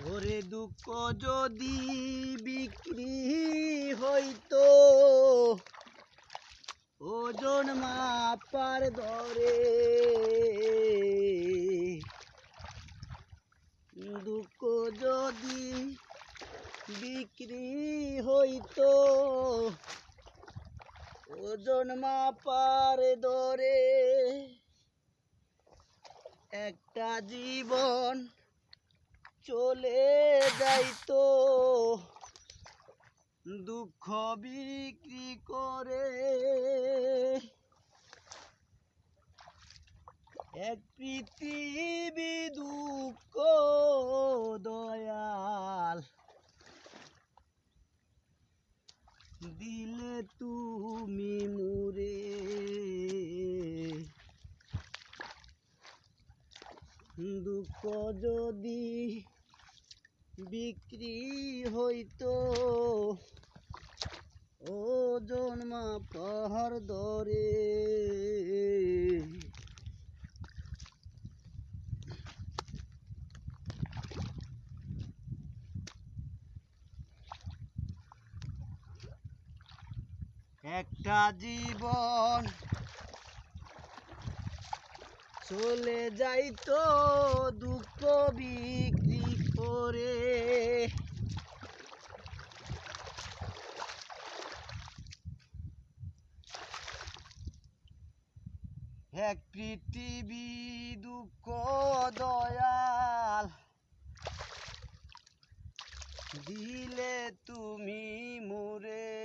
ওরে দুঃখ যদি বিক্রি হইতো, ওজন মাপার ধরে দুঃখ যদি বিক্রি হইতো, ওজন মাপার দরে একটা জীবন চলে যাইতো দুঃখ বিক্রি করে এক পৃথিবী দুঃখ দয়াল। দিলে তুমি মুরে দুঃখ যদি বিক্রি হইতো ওজন মাপার দরে একটা জীবন চলে যাইতো দুঃখ বিক্রি করে। এক পৃথিবী দুঃখ দয়াল দিলে তুমি মোরে